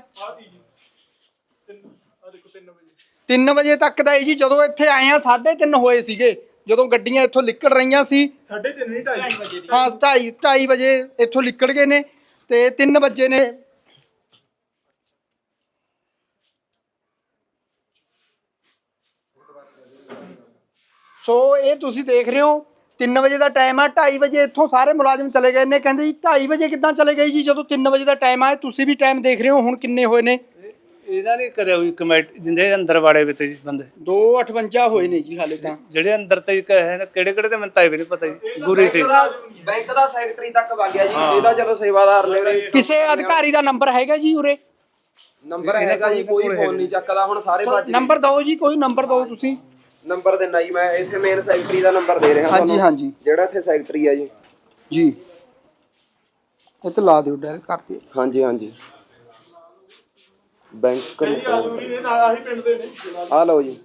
3 ਵਜੇ ਤੱਕ ਦਾ ਹੈ ਜੀ ਜਦੋਂ ਇੱਥੇ ਆਏ ਆ 3:30 ਹੋਏ ਸੀਗੇ। ਜਦੋਂ ਗੱਡੀਆਂ ਇੱਥੋਂ ਨਿਕਲ ਰਹੀਆਂ ਸੀ। ਸਾਢੇ ਤਿੰਨ ਨਹੀਂ ਢਾਈ ਵਜੇ ਹਾਂ 2:30 2:30 ਵਜੇ ਇੱਥੋਂ ਨਿਕਲ ਗਏ ਨੇ ਤੇ 3 ਵਜੇ ਨੇ। ਸੋ ਇਹ ਤੁਸੀਂ ਦੇਖ ਰਹੇ ਹੋ 3 ਵਜੇ ਦਾ ਟਾਈਮ ਆ 2:30 ਵਜੇ ਇੱਥੋਂ ਸਾਰੇ ਮੁਲਾਜ਼ਮ ਚਲੇ ਗਏ ਨੇ। ਕਹਿੰਦੇ ਜੀ 2:30 ਵਜੇ ਕਿੱਦਾਂ ਚਲੇ ਗਏ ਜੀ? ਜਦੋਂ 3 ਵਜੇ ਦਾ ਟਾਈਮ ਆ ਤੁਸੀਂ ਵੀ ਟਾਈਮ ਦੇਖ ਰਹੇ ਹੋ ਹੁਣ ਕਿੰਨੇ ਹੋਏ ਨੇ। ਇਹਨਾਂ ਨੇ ਕਰਿਆ ਹੋਈ ਕਮੇਟੀ ਜਿੰਦੇ ਅੰਦਰ ਵਾੜੇ ਵੇ ਤੇ ਜੀ ਬੰਦੇ। 258 ਹੋਏ ਨੇ ਜੀ ਹਾਲੇ ਤਾਂ। ਜਿਹੜੇ ਅੰਦਰ ਤੇ ਕਹੇ ਕਿਹੜੇ ਕਿਹੜੇ ਤੇ ਮੈਨੂੰ ਤਾਂ ਇਹ ਵੀ ਨਹੀਂ ਪਤਾ ਜੀ ਗੁਰੀ ਤੇ। ਬੈਂਕ ਦਾ ਸੈਕਟਰੀ ਤੱਕ ਵਗ ਗਿਆ ਜੀ ਇਹਦਾ ਚਲੋ ਸੇਵਾਦਾਰ ਨੇ ਉਰੇ। ਕਿਸੇ ਅਧਿਕਾਰੀ ਦਾ ਨੰਬਰ ਹੈਗਾ ਜੀ ਉਰੇ? ਨੰਬਰ ਹੈਗਾ ਜੀ ਕੋਈ ਫੋਨ ਨਹੀਂ ਚੱਕਦਾ ਹੁਣ ਸਾਰੇ ਭੱਜ ਗਏ। ਨੰਬਰ ਦਿਓ ਜੀ ਕੋਈ ਨੰਬਰ ਦਿਓ ਤੁਸੀਂ। ਨੰਬਰ ਦੇਣਾ ਜੀ ਮੈਂ ਇੱਥੇ ਮੇਨ ਸੈਕਟਰੀ ਦਾ ਨੰਬਰ ਦੇ ਰਿਹਾ ਹਾਂਜੀ ਤੁਹਾਨੂੰ। ਹਾਂਜੀ। ਜਿਹੜਾ ਇੱਥੇ ਸੈਕਟਰੀ ਆ ਜੀ। ਜੀ। ਇਹ ਤੇ ਲਾ ਦਿਓ ਡਾਇਲ ਕਰ ਦਿਓ। ਹਾਂਜੀ ਹਾਂਜੀ। ਬੈਂਕ ਆ ਲਓ ਜੀ।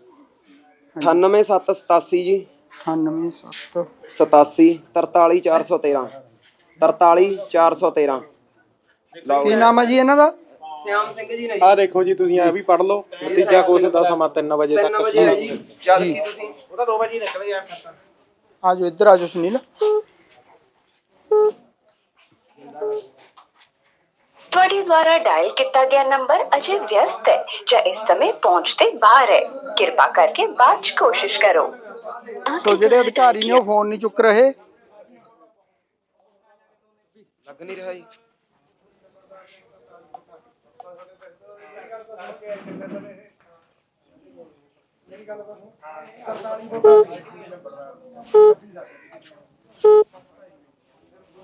98787 ਜੀ। 987 87 43413 43413 ਕੀ ਨਾਮ ਹੈ ਜੀ ਇਹਨਾਂ ਦਾ? ਸਿਆਮ ਸਿੰਘ ਜੀ ਨੇ ਆਹ ਦੇਖੋ ਜੀ ਤੁਸੀਂ ਆ ਵੀ ਪੜ ਲਓ। ਤੀਜਾ ਕੋਰਸ ਦਾ ਸਮਾਂ 3 ਵਜੇ 3 ਤੱਕ ਵਜੇ ਹੈ ਜੀ। ਜਦ ਕੀ ਤੁਸੀਂ? ਆ ਜਾਓ ਇੱਧਰ ਆ ਜਾਓ ਸੁਨੀਲ। ਤੁਹਾਡੇ ਦੁਆਰਾ ਡਾਇਲ ਕੀਤਾ ਗਿਆ ਨੰਬਰ ਅਜੇ ਵਿਅਸਤ ਹੈ ਜਾਂ ਇਸ ਸਮੇਂ ਪਹੁੰਚ ਤੇ ਬਾਹਰ ਹੈ। ਕਿਰਪਾ ਕਰਕੇ ਬਾਅਦ ਚ ਕੋਸ਼ਿਸ਼ ਕਰੋ। ਸੋ ਜਿਹੜੇ ਅਧਿਕਾਰੀ ਨੇ ਉਹ ਫੋਨ ਨਹੀਂ ਚੁੱਕ ਰਹੇ? ਲੱਗ ਨਹੀਂ ਰਿਹਾ ਜੀ।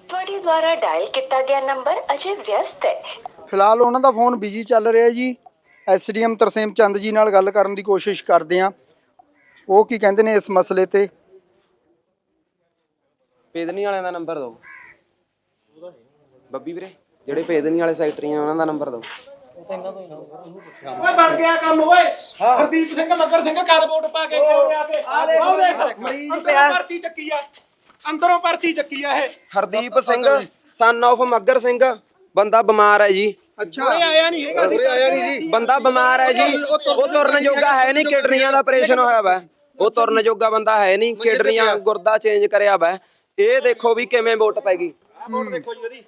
ਤੁਹਾਡੇ ਦੁਆਰਾ ਡਾਇਲ ਕੀਤਾ ਗਿਆ ਨੰਬਰ ਅਜੇ ਵਿਅਸਤ ਹੈ। ਫਿਲਹਾਲ ਉਹਨਾਂ ਦਾ ਫੋਨ ਬਿਜ਼ੀ ਚੱਲ ਰਿਹਾ ਜੀ। ਐਸਡੀਐਮ ਤਰਸੇਮ ਚੰਦ ਜੀ ਨਾਲ ਗੱਲ ਕਰਨ ਦੀ ਕੋਸ਼ਿਸ਼ ਕਰਦੇ ਆ ਉਹ ਕੀ ਕਹਿੰਦੇ ਨੇ ਇਸ ਮਸਲੇ ਤੇ? ਪੇਦਨੀ ਵਾਲਿਆਂ ਦਾ ਨੰਬਰ ਦਿਓ। ਬੱਬੀ ਵੀਰੇ ਜਿਹੜੇ ਪੇਦਨੀ ਵਾਲੇ ਸੈਕਟਰੀ ਆ ਉਹਨਾਂ ਦਾ ਨੰਬਰ ਦਿਓ। ਓਏ ਬਣ ਗਿਆ ਕੰਮ ਓਏ। ਹਰਦੀਪ ਸਿੰਘ ਮੱਗਰ ਸਿੰਘ ਕਦ ਵੋਟ ਪਾ ਕੇ ਗਿਆ ਉਰੇ ਆ ਕੇ ਆ ਦੇਖ। ਮਰੀਜ਼ ਪਿਆ। ਪਰਚੀ ਚੱਕੀ ਆ। ਅੰਦਰੋਂ ਪਰਚੀ ਚੱਕੀ ਆ ਇਹ। ਹਰਦੀਪ ਸਿੰਘ ਸਨ of ਮੱਗਰ ਸਿੰਘ ਬੰਦਾ ਬਿਮਾਰ ਹੈ ਜੀ। ਅੱਛਾ। ਉਰੇ ਆਇਆ ਨਹੀਂ ਹੈਗਾ ਉਰੇ ਆਇਆ ਨਹੀਂ ਜੀ। ਬੰਦਾ ਬਿਮਾਰ ਹੈ ਜੀ। ਉਹ ਤੁਰਨ ਜੋਗਾ ਹੈ ਨਹੀਂ ਕਿਡਨੀਆਂ ਦਾ ਆਪਰੇਸ਼ਨ ਹੋਇਆ ਵਾ। ਉਹ ਤੁਰਨ ਜੋਗਾ ਬੰਦਾ ਹੈ ਨਹੀਂ ਕਿਡਨੀਆਂ ਗੁਰਦਾ ਚੇਂਜ ਕਰਿਆ ਵਾ। ਇਹ ਦੇਖੋ ਵੀ ਕਿਵੇਂ ਵੋਟ ਪੈ ਗਈ। ਵੋਟ ਦੇਖੋ ਜੀ ਉਹਦੀ।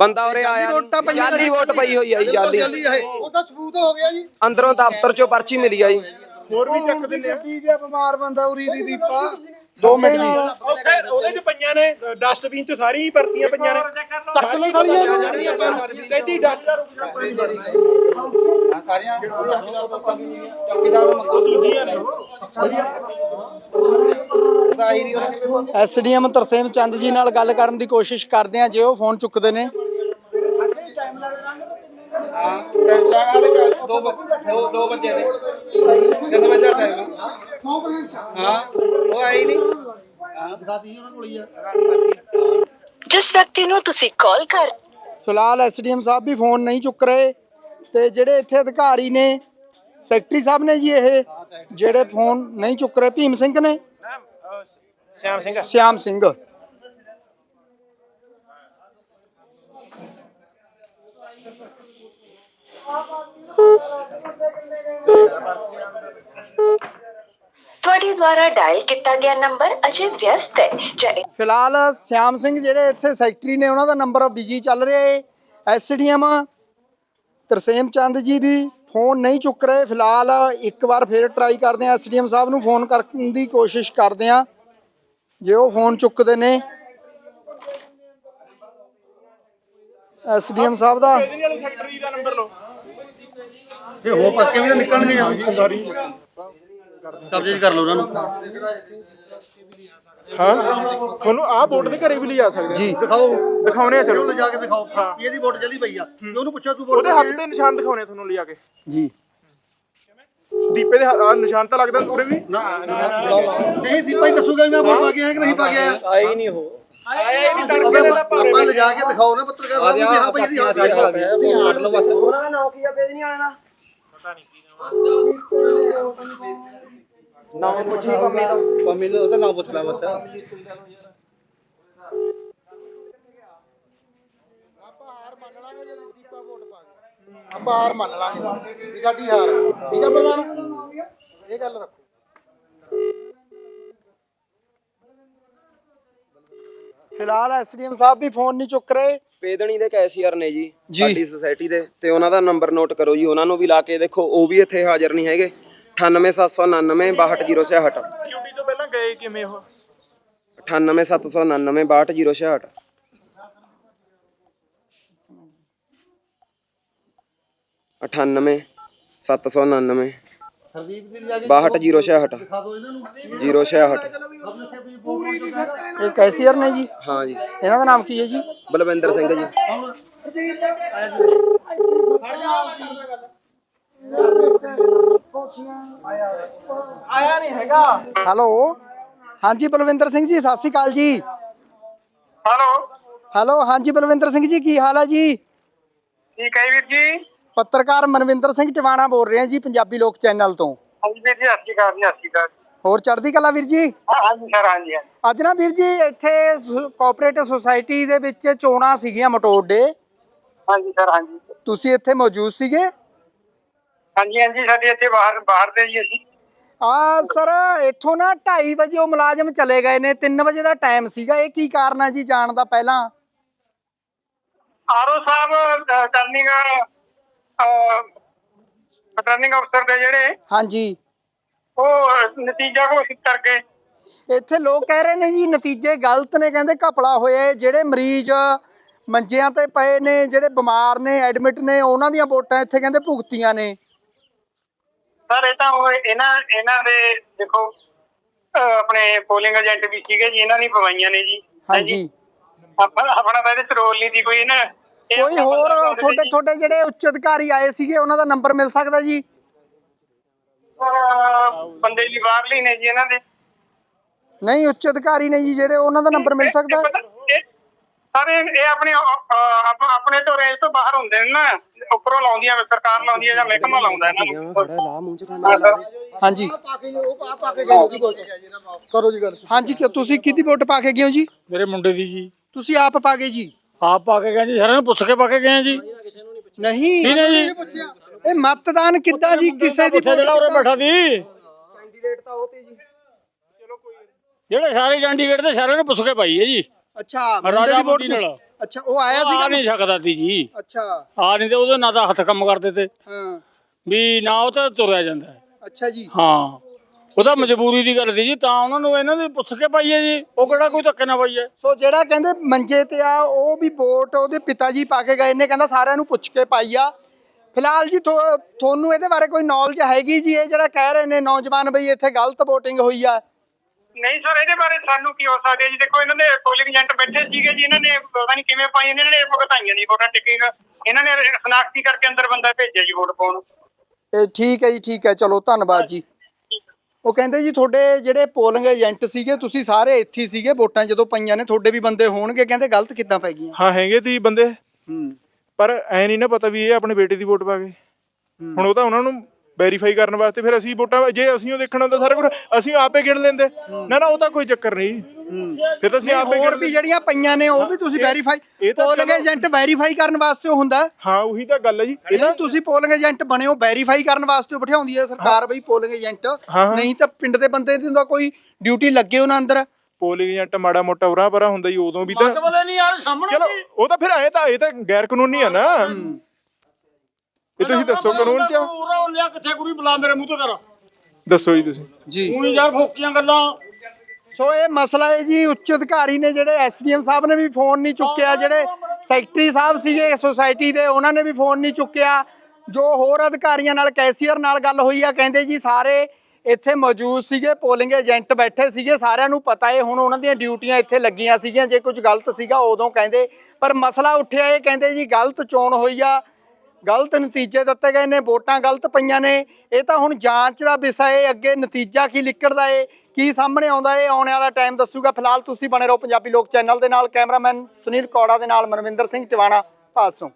ਬੰਦਾ ਉਰੇ ਆਇਆ ਜਾਲੀ ਵੋਟ ਪਈ ਹੋਈ ਆ ਜੀ ਜਾਲੀ ਉਹ ਤਾਂ ਸਬੂਤ ਹੋ ਗਿਆ ਜੀ। ਅੰਦਰੋਂ ਦਫ਼ਤਰ ਚੋਂ ਪਰਚੀ ਮਿਲੀ ਆ ਜੀ। ਹੋਰ ਵੀ ਚੱਕ ਦਿੰਦੇ ਆ। ਗਿਆ ਬਿਮਾਰ ਬੰਦਾ ਉਰੀ ਦੀ ਦੀਪਾ। ਦੋ ਮਿੰਟ ਜੀ ਉੱਥੇ ਉਹਦੇ ਚ ਪਈਆਂ ਨੇ ਡਸਟਬਿਨ ਚ ਸਾਰੀ ਭਰਤੀਆਂ ਪਈਆਂ ਨੇ। ਚੱਕ ਲੋ ਸਾਲੀਆਂ ਤੇਦੀ ਡਸਟ ਐਸਡੀਐਮ ਤਰਸੇਮ ਚੰਦ ਜੀ ਨਾਲ ਗੱਲ ਕਰਨ ਦੀ ਕੋਸ਼ਿਸ਼ ਕਰਦੇ ਆ ਜੇ ਉਹ ਫੋਨ ਚੁੱਕਦੇ ਨੇ। ਜਿਸ ਵਿਅਕਤੀ ਨੂੰ ਤੁਸੀਂ ਕਾਲ ਕਰ ਫਿਲਹਾਲ ਐਸਡੀਐਮ ਸਾਹਿਬ ਵੀ ਫੋਨ ਨਹੀਂ ਚੁੱਕ ਰਹੇ ਤੇ ਜਿਹੜੇ ਇੱਥੇ ਅਧਿਕਾਰੀ ਨੇ ਸੈਕਟਰੀ ਸਾਹਿਬ ਨੇ ਜੀ ਇਹ ਜਿਹੜੇ ਫੋਨ ਨਹੀਂ ਚੁੱਕ ਰਹੇ ਭੀਮ ਸਿੰਘ ਨੇ। ਸ਼ਿਆਮ ਸਿੰਘ। ਸ਼ਿਆਮ ਸਿੰਘ। ਤੁਹਾਡੇ ਦੁਆਰਾ ਡਾਇਲ ਕੀਤਾ ਗਿਆ ਨੰਬਰ ਅਜੇ ਵਿਅਸਤ ਹੈ। ਜਾਂ ਫਿਲਹਾਲ ਸ਼ਿਆਮ ਸਿੰਘ ਜਿਹੜੇ ਇੱਥੇ ਸੈਕਟਰੀ ਨੇ ਉਹਨਾਂ ਦਾ ਨੰਬਰ ਬਿਜ਼ੀ ਚੱਲ ਰਿਹਾ ਹੈ ਐਸਡੀਐਮ ਤਰਸੇਮ ਚੰਦ ਜੀ ਵੀ ਫੋਨ ਨਹੀਂ ਚੁੱਕ ਰਹੇ। ਫਿਲਹਾਲ ਇੱਕ ਵਾਰ ਫੇਰ ਟਰਾਈ ਕਰਦੇ ਆ ਐਸਡੀਐਮ ਸਾਹਿਬ ਨੂੰ ਫੋਨ ਕਰਨ ਦੀ ਕੋਸ਼ਿਸ਼ ਕਰਦੇ ਆ ਜੇ ਉਹ ਫੋਨ ਚੁੱਕਦੇ ਨੇ। ਐਸਡੀਐਮ ਸਾਹਿਬ ਦਾ ਵਾਲੀ ਫੈਕਟਰੀ ਦਾ ਨੰਬਰ ਲਓ। ਇਹ ਹੋਰ ਪੱਕੇ ਵੀ ਤਾਂ ਨਿਕਲਣਗੇ ਜਾਂ ਕਬਜ਼ੇ 'ਚ ਕਰ ਲਓ ਉਹਨਾਂ ਨੂੰ। ਹਾਂ? ਤੁਹਾਨੂੰ ਆਹ ਬੋਰਡ ਦੇ ਘਰੇ ਵੀ ਲਿਜਾ ਸਕਦੇ ਜੀ ਦਿਖਾਓ। ਦਿਖਾਉਣੇ ਆ ਚਲੋ। ਲਿਜਾ ਕੇ ਦਿਖਾਓ। ਇਹਦੀ ਵੋਟ ਜਲੀ ਪਈ ਆ। ਤੇ ਉਹਨੂੰ ਪੁੱਛੋ ਤੂੰ ਵੋਟ ਉਹਦੇ ਹੱਥ ਤੇ ਨਿਸ਼ਾਨ ਦਿਖਾਉਣੇ ਆ ਤੁਹਾਨੂੰ ਲਿਜਾ ਕੇ। ਜੀ। ਦੀਪੇ ਦੇ ਆਹ ਨਿਸ਼ਾਨ ਤਾਂ ਲੱਗਦਾ ਪੂਰੇ ਵੀ। ਨਹੀਂ ਦੀਪਾ ਹੀ ਦੱਸੂਗਾ ਵੀ ਮੈਂ ਵੋਟ ਪਾ ਕੇ ਆਇਆ ਕਿ ਨਹੀਂ ਪਾ ਕੇ ਆਇਆ। ਹੀ ਨਹੀਂ ਉਹ। ਅਬੇ ਆਪਾਂ ਲਿਜਾ ਕੇ ਦਿਖਾਓ ਨਾ ਪੱਤਰਕਾਰ ਸਾਹਿਬ ਨੂੰ ਵੀ ਹਾਂ ਭਾਈ ਇਹਦੀ ਹੱਥ ਦਿਖਾਓ ਤੁਸੀਂ ਹਟ ਲਓ ਬਸ ਆਪਾਂ ਹਾਰ ਮੰਨ ਲਾਂਗੇ ਜੇ ਦੀਪਾ ਵੋਟ ਪਾ ਗਏ ਆਪਾਂ ਹਾਰ ਮੰਨ ਲਾਂਗੇ ਵੀ ਸਾਡੀ ਹਾਰ ਠੀਕ ਆ ਪ੍ਰਧਾਨ ਇਹ ਗੱਲ ਰੱਖੋ ਫਿਲਹਾਲ ਐਸਡੀਐਮ ਸਾਹਿਬ ਵੀ ਫੋਨ ਨਹੀਂ ਚੁੱਕ ਰਹੇ ਪੇਦਣੀ ਦੇ ਕੈਸ਼ੀਅਰ ਨੇ ਜੀ ਜੀ। ਸਾਡੀ ਸੁਸਾਇਟੀ ਦੇ ਤੇ ਉਹਨਾਂ ਦਾ ਨੰਬਰ ਨੋਟ ਕਰੋ ਜੀ ਉਹਨਾਂ ਨੂੰ ਵੀ ਲਾ ਕੇ ਦੇਖੋ ਉਹ ਵੀ ਇੱਥੇ ਹਾਜ਼ਰ ਨਹੀਂ ਹੈਗੇ। 98799 62066 ਡਿਊਟੀ ਤੋਂ ਪਹਿਲਾਂ ਗਏ ਕਿਵੇਂ ਉਹ? 98799 62066 98 799 ਹਰਦੀਪ ਦੀ ਲਿਜਾ ਕੇ 62066 ਦਿਖਾ ਦਿਓ ਇਹਨਾਂ ਨੂੰ। 066 ਤੁਸੀਂ ਵੋਟ ਨਹੀਂ ਚੁੱਕਣਾ ਇਹ ਕੈਸੀਅਰ ਨੇ ਜੀ। ਹਾਂ ਜੀ। ਇਹਨਾਂ ਦਾ ਨਾਮ ਕੀ ਹੈ ਜੀ? ਬਲਵਿੰਦਰ ਸਿੰਘ ਜੀ। ਆਇਆ ਨਹੀਂ ਹੈਗਾ। ਹੈਲੋ। ਹਾਂਜੀ ਬਲਵਿੰਦਰ ਸਿੰਘ ਜੀ ਸਤਿ ਸ਼੍ਰੀ ਅਕਾਲ ਜੀ। ਹੈਲੋ। ਹੈਲੋ ਹਾਂਜੀ ਬਲਵਿੰਦਰ ਸਿੰਘ ਜੀ ਕੀ ਹਾਲ ਹੈ ਜੀ? ਠੀਕ ਹੈ ਵੀਰ ਜੀ। ਪੱਤਰਕਾਰ ਮਨਵਿੰਦਰ ਸਿੰਘ ਟਿਵਾਣਾ ਬੋਲ ਰਹੇ ਜੀ ਪੰਜਾਬੀ ਲੋਕ ਚੈਨਲ ਤੋਂ। ਹਾਂਜੀ ਵੀਰ ਜੀ ਸਤਿ ਸ਼੍ਰੀ ਅਕਾਲ ਜੀ ਸਤਿ ਸ਼੍ਰੀ ਅਕਾਲ ਹੋਰ ਚੜ੍ਹਦੀ ਕਲਾ ਵੀਰ ਜੀ? ਹਾਂਜੀ ਸਰ ਹਾਂਜੀ ਹਾਂਜੀ। ਅੱਜ ਨਾ ਵੀਰ ਜੀ ਇੱਥੇ ਕੋਆਪਰੇਟਿਵ ਸੁਸਾਇਟੀ ਦੇ ਵਿੱਚ ਚੋਣਾਂ ਸੀਗੀਆਂ ਮਟੋਡੇ ਹਾਂਜੀ ਸਰ ਹਾਂਜੀ। ਤੁਸੀਂ ਇੱਥੇ ਮੌਜੂਦ ਸੀਗੇ? ਹਾਂਜੀ ਹਾਂਜੀ ਸਾਡੇ ਇੱਥੇ ਬਾਹਰ ਬਾਹਰ ਦੇ ਜੀ ਅਸੀਂ। ਆ ਸਰ ਇੱਥੋਂ ਨਾ 2:30 ਵਜੇ ਉਹ ਮੁਲਾਜ਼ਮ ਚਲੇ ਗਏ ਨੇ 3 ਵਜੇ ਦਾ ਟਾਈਮ ਸੀਗਾ। ਇਹ ਕੀ ਕਾਰਨ ਹੈ ਜੀ ਜਾਣ ਦਾ ਪਹਿਲਾਂ? ਆਰਓ ਸਾਹਿਬ ਟਰਨਿੰਗ ਟਰਨਿੰਗ ਅਫਸਰ ਦੇ ਜਿਹੜੇ ਹਾਂਜੀ। ਉਹ ਨਤੀਜਾ ਘੋਸ਼ਿਤ ਕਰਕੇ ਇੱਥੇ ਲੋਕ ਕਹਿ ਰਹੇ ਨੇ ਜੀ ਨਤੀਜੇ ਗਲਤ ਨੇ ਕਹਿੰਦੇ ਘਪਲਾ ਹੋਇਆ ਹੈ। ਜਿਹੜੇ ਮਰੀਜ਼ ਮੰਜਿਆਂ ਤੇ ਪਏ ਨੇ ਜਿਹੜੇ ਬਿਮਾਰ ਨੇ ਐਡਮਿਟ ਨੇ ਉਹਨਾਂ ਦੀਆਂ ਵੋਟਾਂ ਇੱਥੇ ਕਹਿੰਦੇ ਭੁਗਤੀਆਂ ਨੇ। ਸਰ ਇਹ ਤਾਂ ਉਹ ਇਹਨਾਂ ਇਹਨਾਂ ਦੇ ਦੇਖੋ ਅਹ ਆਪਣੇ ਪੋਲਿੰਗ ਏਜੰਟ ਵੀ ਸੀਗੇ ਜੀ ਇਹਨਾਂ ਨੇ ਪਵਾਈਆਂ ਨੇ ਜੀ। ਹਾਂਜੀ। ਆਪਣਾ ਆਪਣਾ ਤਾਂ ਇਹਦੇ ਚ ਰੋਲ ਨਹੀਂ ਦੀ ਕੋਈ ਇਹਨਾਂ ਇਹ ਕੋਈ ਹੋਰ ਲਾਉਂਦੇ ਤੁਹਾਡੇ। ਤੁਹਾਡੇ ਜਿਹੜੇ ਉੱਚ ਅਧਿਕਾਰੀ ਆਏ ਸੀਗੇ ਉਹਨਾਂ ਦਾ ਨੰਬਰ ਮਿਲ ਸਕਦਾ ਜੀ? ਬੰਦੇ ਜੀ ਬਾਹਰਲੀ ਨੇ ਜੀ ਇਹਨਾਂ ਦੇ। ਨਹੀਂ ਉੱਚ ਅਧਿਕਾਰੀ ਨੇ ਜੀ ਜਿਹੜੇ ਉਹਨਾਂ ਦਾ ਨੰਬਰ ਮਿਲ ਸਕਦਾ? ਸਰ ਇਹ ਆਪਣੇ ਆਪਣੇ ਤੋਂ ਰੇਂਜ ਤੋਂ ਬਾਹਰ ਹੁੰਦੇ ਨੇ ਨਾ। ਉੱਪਰੋਂ ਲਾਉਂਦੀਆਂ ਸਰਕਾਰ ਲਾਉਂਦੀ ਹੈ ਜਾਂ ਮਹਿਕਮਾ ਲਾਉਂਦਾ ਇਹਨਾਂ ਨੂੰ। ਹਾਂਜੀ। ਕਰੋ ਜੀ ਗੱਲ। ਹਾਂਜੀ ਤੁਸੀਂ ਕਿਹਦੀ ਵੋਟ ਪਾ ਕੇ ਗਏ ਹੋ ਜੀ? ਮੇਰੇ ਮੁੰਡੇ ਦੀ ਜੀ। ਤੁਸੀਂ ਆਪ ਪਾ ਗਏ ਜੀ? ਆਪ ਪਾ ਕੇ ਗਏ ਜੀ ਸਾਰਿਆਂ ਨੂੰ ਪੁੱਛ ਕੇ ਪਾ ਕੇ ਗਏ ਆ ਜੀ। ਨਹੀਂ ਨਹੀਂ ਨਹੀਂ। ਜੀ ਇਹ ਮਤਦਾਨ ਕਿੱਦਾਂ ਜੀ ਕਿਸੇ ਦੀ ਪੁੱਛਿਆ ਜਿਹੜਾ ਉਰੇ ਬੈਠਾ ਸੀ। ਕੈਂਡੀਡੇਟ ਤਾਂ ਉਹ ਤੇ ਜੀ ਜਿਹੜੇ ਸਾਰੇ ਕੈਂਡੀਡੇਟ ਦੇ ਸਾਰਿਆਂ ਨੂੰ ਪੁੱਛ ਕੇ ਪਾਈ ਹੈ ਜੀ। ਅੱਛਾ ਮੁੰਡੇ ਰਾਜਾ ਦੀ ਵੋਟ ਨਾਲ। ਅੱਛਾ ਉਹ ਆਇਆ ਆ ਸੀਗਾ ਨਹੀਂ ਸਕਦਾ ਸੀ ਜੀ। ਅੱਛਾ। ਆ ਨਹੀਂ ਤੇ ਉਹਦੇ ਨਾਲ ਤਾਂ ਹੱਥ ਕੰਮ ਕਰਦੇ ਤੇ। ਹਾਂ। ਵੀ ਨਾ ਉਹ ਤਾਂ ਤੁਰਿਆ ਜਾਂਦਾ। ਹੈ। ਅੱਛਾ ਜੀ। ਹਾਂ। ਉਹਦਾ ਮਜਬੂਰੀ ਦੀ ਗੱਲ ਸੀ ਜੀ ਤਾਂ ਉਹਨਾਂ ਨੂੰ ਇਹਨਾਂ ਨੇ ਪੁੱਛ ਕੇ ਪਾਈ ਹੈ ਜੀ ਉਹ ਕਿਹੜਾ ਕੋਈ ਧੱਕੇ ਨਾ ਪਾਈ ਹੈ? ਸੋ ਜਿਹੜਾ ਕਹਿੰਦੇ ਮੰਜੇ ਤੇ ਆ ਉਹ ਵੀ ਵੋਟ ਉਹਦੇ ਪਿਤਾ ਜੀ ਪਾ ਕੇ ਗਏ ਨੇ ਕਹਿੰਦਾ ਸਾਰਿਆਂ ਨੂੰ ਪੁੱਛ ਕੇ ਪਾਈ ਆ। ਫਿਲਹਾਲ ਜੀ ਥੋ- ਤੁਹਾਨੂੰ ਇਹਦੇ ਬਾਰੇ ਕੋਈ ਨੌਲੇਜ ਹੈਗੀ ਜੀ ਇਹ ਜਿਹੜਾ ਕਹਿ ਰਹੇ ਨੇ ਨੌਜਵਾਨ ਬਈ ਇੱਥੇ ਗਲਤ VOTING ਹੋਈ ਆ? ਨਹੀਂ ਸਰ ਇਹਦੇ ਬਾਰੇ ਸਾਨੂੰ ਕੀ ਹੋ ਸਕਦਾ ਜੀ? ਦੇਖੋ ਇਹਨਾਂ ਦੇ ਪੋਲਿੰਗ ਏਜੰਟ ਬੈਠੇ ਸੀਗੇ ਜੀ ਇਹਨਾਂ ਨੇ ਪਤਾ ਨਹੀਂ ਕਿਵੇਂ ਪਾਈ ਇਹਨਾਂ ਨੇ ਭੁਗਤਾਈਆਂ ਨਹੀਂ ਵੋਟਾਂ ਟਿਕਿੰਗ ਇਹਨਾਂ ਨੇ ਸ਼ਨਾਖਤੀ ਕਰਕੇ ਅੰਦਰ ਬੰਦਾ ਭੇਜਿਆ ਜੀ ਵੋਟ ਪਾਉਣ। ਇਹ ਠੀਕ ਹੈ ਜੀ ਠੀਕ ਹੈ ਚਲੋ ਧੰਨਵਾਦ ਜੀ। ਉਹ ਕਹਿੰਦੇ ਜੀ ਤੁਹਾਡੇ ਜਿਹੜੇ ਪੋਲਿੰਗ ਏਜੰਟ ਸੀਗੇ ਤੁਸੀਂ ਸਾਰੇ ਇੱਥੇ ਹੀ ਸੀਗੇ ਵੋਟਾਂ ਜਦੋਂ ਪਈਆਂ ਨੇ ਤੁਹਾਡੇ ਵੀ ਬੰਦੇ ਹੋਣਗੇ ਕਹਿੰਦੇ ਗਲਤ ਕਿੱਦਾਂ ਪੈ ਗਈਆਂ? ਹਾਂ ਹੈਗੇ ਤੀ ਬੰਦੇ। ਹੂੰ। ਪਰ ਐ ਨਹੀਂ ਨਾ ਪਤਾ ਵੀ ਇਹ ਆਪਣੇ ਬੇਟੇ ਦੀ ਵੋਟ ਪਾ ਗਏ। ਹੁਣ ਉਹ ਤਾਂ ਉਹਨਾਂ ਨੂੰ ਵੈਰੀਫਾਈ ਕਰਨ ਵਾਸਤੇ ਫਿਰ ਅਸੀਂ ਵੋਟਾਂ ਜੇ ਅਸੀਂ ਉਹ ਦੇਖਣਾ ਹੁੰਦਾ ਸਾਰਾ ਕੁਝ ਅਸੀਂ ਆਪੇ ਗਿਣ ਲੈਂਦੇ। ਨਾ ਨਾ ਉਹ ਤਾਂ ਕੋਈ ਚੱਕਰ ਨਹੀਂ। ਫਿਰ ਤਾਂ ਅਸੀਂ ਆਪੇ ਹੋਰ ਗਿਣ ਵੀ ਜਿਹੜੀਆਂ ਪਈਆਂ ਨੇ ਉਹ ਵੀ ਤੁਸੀਂ ਵੈਰੀਫਾਈ ਇਹ ਤਾਂ ਪੋਲਿੰਗ ਚਲੋ- ਏਜੰਟ ਵੈਰੀਫਾਈ ਕਰਨ ਵਾਸਤੇ ਉਹ ਹੁੰਦਾ। ਹਾਂ ਉਹੀ ਤਾਂ ਗੱਲ ਹੈ ਜੀ। ਇਹ ਤੁਸੀਂ ਪੋਲਿੰਗ ਏਜੰਟ ਬਣੇ ਹੋ ਵੈਰੀਫਾਈ ਕਰਨ ਵਾਸਤੇ ਉਹ ਬਿਠਾਉਂਦੀ ਹੈ ਸਰਕਾਰ ਬਈ ਪੋਲਿੰਗ ਏਜੰਟ ਹਾਂ। ਨਹੀਂ ਤਾਂ ਪਿੰਡ ਦੇ ਬੰਦੇ ਦੀ ਤਾਂ ਕੋਈ ਡਿਊਟੀ ਲੱਗੇ ਉਹਨਾਂ ਅੰਦਰ। ਪੋਲਿੰਗ ਏਜੰਟ ਮਾੜਾ ਮੋਟਾ ਉਰਾ ਪਰਾ ਹੁੰਦਾ ਜੀ ਉਦੋਂ ਵੀ ਤਾਂ ਬੋਲੇ ਨਹੀਂ ਯਾਰ ਸਾਹਮਣੇ ਚਲੋ ਉਹ ਤਾਂ ਫਿਰ ਐ ਤਾਂ ਇਹ ਤਾਂ ਗੈਰ ਕਾਨੂੰਨੀ ਆ ਨਾ। ਇਹ ਤੁਸੀਂ ਦੱਸੋ ਕਾਨੂੰਨ ਚ ਆ? ਉਹ ਲਿਆ ਕਿੱਥੇ ਕੁੜੀ ਬੁਲਾ ਮੇਰੇ ਮੂੰਹ ਤੇ ਕਰ। ਦੱਸੋ ਜੀ ਤੁਸੀਂ। ਜੀ। ਤੂੰ ਯਾਰ ਫੋਕੀਆਂ ਗੱਲਾਂ। ਸੋ ਇਹ ਮਸਲਾ ਹੈ ਜੀ ਉੱਚ ਅਧਿਕਾਰੀ ਨੇ ਜਿਹੜੇ ਐਸਡੀਐਮ ਸਾਹਿਬ ਨੇ ਵੀ ਫੋਨ ਨਹੀਂ ਚੁੱਕਿਆ ਜਿਹੜੇ ਸੈਕਟਰੀ ਸਾਹਿਬ ਸੀਗੇ ਸੁਸਾਇਟੀ ਦੇ ਉਹਨਾਂ ਨੇ ਵੀ ਫੋਨ ਨਹੀਂ ਚੁੱਕਿਆ। ਜੋ ਹੋਰ ਅਧਿਕਾਰੀਆਂ ਨਾਲ ਕੈਸੀਅਰ ਨਾਲ ਗੱਲ ਹੋਈ ਆ ਕਹਿੰਦੇ ਜੀ ਸਾਰੇ ਇੱਥੇ ਮੌਜੂਦ ਸੀਗੇ ਪੋਲਿੰਗ ਏਜੰਟ ਬੈਠੇ ਸੀਗੇ ਸਾਰਿਆਂ ਨੂੰ ਪਤਾ ਹੈ ਹੁਣ ਉਹਨਾਂ ਦੀਆਂ ਡਿਊਟੀਆਂ ਇੱਥੇ ਲੱਗੀਆਂ ਸੀਗੀਆਂ ਜੇ ਕੁਝ ਗਲਤ ਸੀਗਾ ਉਦੋਂ ਕਹਿੰਦੇ ਪਰ ਮਸਲਾ ਉੱਠਿਆ ਇਹ ਕਹਿੰਦੇ ਜੀ ਗਲਤ ਚੋਣ ਹੋਈ ਆ ਗਲਤ ਨਤੀਜੇ ਦਿੱਤੇ ਗਏ ਨੇ, ਵੋਟਾਂ ਗਲਤ ਪਈਆਂ ਨੇ। ਇਹ ਤਾਂ ਹੁਣ ਜਾਂਚ ਦਾ ਵਿਸ਼ਾ ਹੈ ਅੱਗੇ ਨਤੀਜਾ ਕੀ ਨਿਕਲਦਾ ਏ, ਕੀ ਸਾਹਮਣੇ ਆਉਂਦਾ ਏ, ਆਉਣ ਵਾਲਾ ਟਾਈਮ ਦੱਸੂਗਾ। ਫਿਲਹਾਲ ਤੁਸੀਂ ਬਣੇ ਰਹੋ ਪੰਜਾਬੀ ਲੋਕ ਚੈਨਲ ਦੇ ਨਾਲ, ਕੈਮਰਾਮੈਨ ਸੁਨੀਲ ਕੌੜਾ ਦੇ ਨਾਲ, ਮਨਵਿੰਦਰ ਸਿੰਘ ਟਿਵਾਣਾ, ਪਾਸੋਂ।